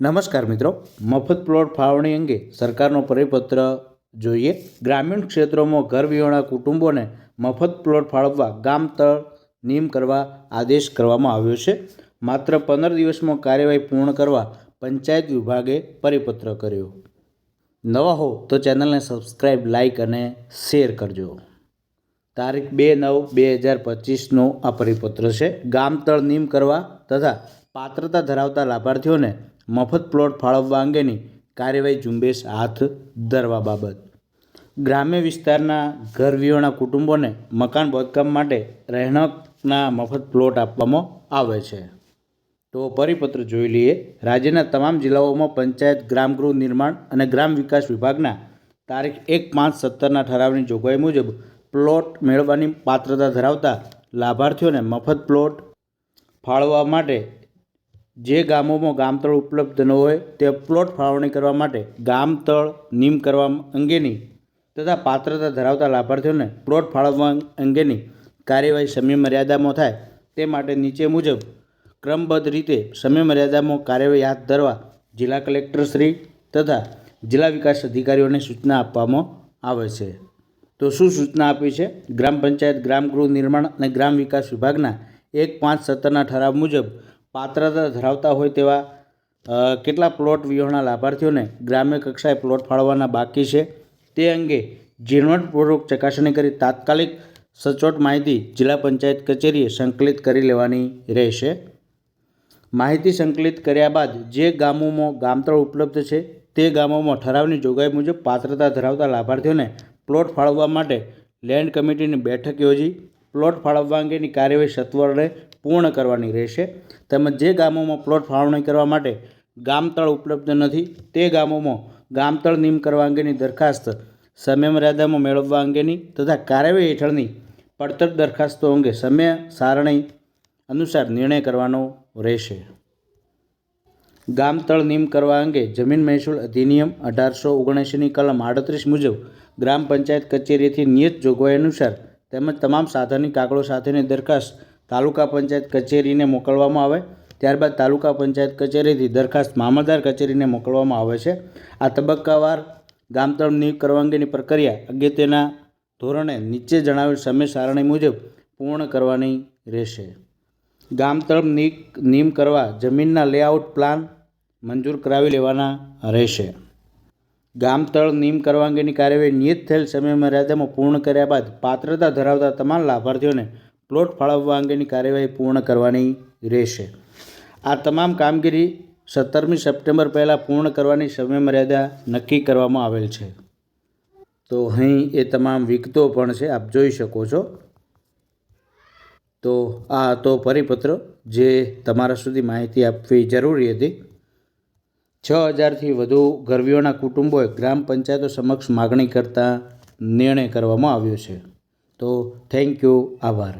નમસ્કાર મિત્રો. મફત પ્લોટ ફાળવણી અંગે સરકારનો પરિપત્ર જોઈએ. ગ્રામીણ ક્ષેત્રોમાં ઘર વિહોણા કુટુંબોને મફત પ્લોટ ફાળવવા ગામ તળ નિયમ કરવા આદેશ કરવામાં આવ્યો છે. માત્ર પંદર દિવસમાં કાર્યવાહી પૂર્ણ કરવા પંચાયત વિભાગે પરિપત્ર કર્યો. નવા હો તો ચેનલને સબસ્ક્રાઈબ લાઇક અને શેર કરજો. તારીખ બે નવ બે હજાર પચીસનો આ પરિપત્ર છે. ગામ તળ નિયમ કરવા તથા પાત્રતા ધરાવતા લાભાર્થીઓને મફત પ્લોટ ફાળવવા અંગેની કાર્યવાહી ઝુંબેશ હાથ ધરવા બાબત. ગ્રામ્ય વિસ્તારના ઘર વિહોણા કુટુંબોને મકાન બાંધકામ માટે રહેણાંકના મફત પ્લોટ આપવામાં આવે છે. તો પરિપત્ર જોઈ લઈએ. રાજ્યના તમામ જિલ્લાઓમાં પંચાયત ગ્રામ ગૃહ નિર્માણ અને ગ્રામ વિકાસ વિભાગના તારીખ એક પાંચ સત્તરના ઠરાવની જોગવાઈ મુજબ પ્લોટ મેળવવાની પાત્રતા ધરાવતા લાભાર્થીઓને મફત પ્લોટ ફાળવવા માટે જે ગામોમાં ગામતળ ઉપલબ્ધ ન હોય તે પ્લોટ ફાળવણી કરવા માટે ગામતળ, નિમ કરવા અંગેની તથા પાત્રતા ધરાવતા લાભાર્થીઓને પ્લોટ ફાળવવા અંગેની કાર્યવાહી સમય મર્યાદામાં થાય તે માટે નીચે મુજબ ક્રમબદ્ધ રીતે સમય મર્યાદામાં કાર્યવાહી હાથ ધરવા જિલ્લા કલેક્ટરશ્રી તથા જિલ્લા વિકાસ અધિકારીઓને સૂચના આપવામાં આવે છે. તો શું સૂચના આપી છે? ગ્રામ પંચાયત, ગ્રામ ગૃહ નિર્માણ અને ગ્રામ વિકાસ વિભાગના એક પાંચ સત્તરના ઠરાવ મુજબ પાત્રતા ધરાવતા હોય તેવા કેટલા પ્લોટ વ્યૂહના લાભાર્થીઓને ગ્રામ્ય કક્ષાએ પ્લોટ ફાળવવાના બાકી છે? તે અંગે ઝીણવટપૂર્વક ચકાસણી કરી તાત્કાલિક સચોટ માહિતી જિલ્લા પંચાયત કચેરીએ સંકલિત કરી લેવાની રહેશે. માહિતી સંકલિત કર્યા બાદ જે ગામોમાં ગામતળ ઉપલબ્ધ છે, તે ગામોમાં ઠરાવની જોગવાઈ મુજબ પાત્રતા ધરાવતા લાભાર્થીઓને પ્લોટ ફાળવવા માટે લેન્ડ કમિટીની બેઠક યોજી, પ્લોટ ફાળવવા અંગેની કાર્યવાહી સત્વરે પૂર્ણ કરવાની રહેશે. તેમજ જે ગામોમાં પ્લોટ ફાળવણી કરવા માટે ગામતળ ઉપલબ્ધ નથી, તે ગામોમાં ગામતળ નિયમ કરવા અંગેની દરખાસ્ત સમય મર્યાદામાં મેળવવા અંગેની તથા કાર્યવાહી હેઠળની પડતર દરખાસ્તો અંગે સમય સારણી અનુસાર નિર્ણય કરવાનો રહેશે. ગામતળ નિયમ કરવા અંગે જમીન મહેસૂલ અધિનિયમ અઢારસો ઓગણએંશીની કલમ આડત્રીસ મુજબ ગ્રામ પંચાયત કચેરીથી નિયત જોગવાઈ અનુસાર તેમજ તમામ સાધનની કાગળો સાથેની દરખાસ્ત તાલુકા પંચાયત કચેરીને મોકલવામાં આવે. ત્યારબાદ તાલુકા પંચાયત કચેરીથી દરખાસ્ત મામલદાર કચેરીને મોકલવામાં આવે છે. આ તબક્કાવાર ગામતળ નિયુક્ત કરવા અંગેની પ્રક્રિયા અગત્યના ધોરણે નીચે જણાવેલ સમય સારણી મુજબ પૂર્ણ કરવાની રહેશે. ગામતળ નિયમ કરવા જમીનના લેઆઉટ પ્લાન મંજૂર કરાવી લેવાના રહેશે. ગામતળ નિયમ કરવા અંગેની કાર્યવાહી નિયત થયેલ સમય મર્યાદામાં પૂર્ણ કર્યા બાદ પાત્રતા ધરાવતા તમામ લાભાર્થીઓને પ્લોટ ફાળવવા અંગેની કાર્યવાહી પૂર્ણ કરવાની રહેશે. આ તમામ કામગીરી સત્તરમી સપ્ટેમ્બર પહેલાં પૂર્ણ કરવાની સમયમર્યાદા નક્કી કરવામાં આવેલ છે. તો અહીં એ તમામ વિગતો પણ છે, આપ જોઈ શકો છો. તો આ હતો પરિપત્ર જે તમારા સુધી માહિતી આપવી જરૂરી હતી. છ હજારથી વધુ ગરવીઓના કુટુંબોએ ગ્રામ પંચાયતો સમક્ષ માગણી કરતા નિર્ણય કરવામાં આવ્યો છે. તો થેન્ક યુ, આભાર.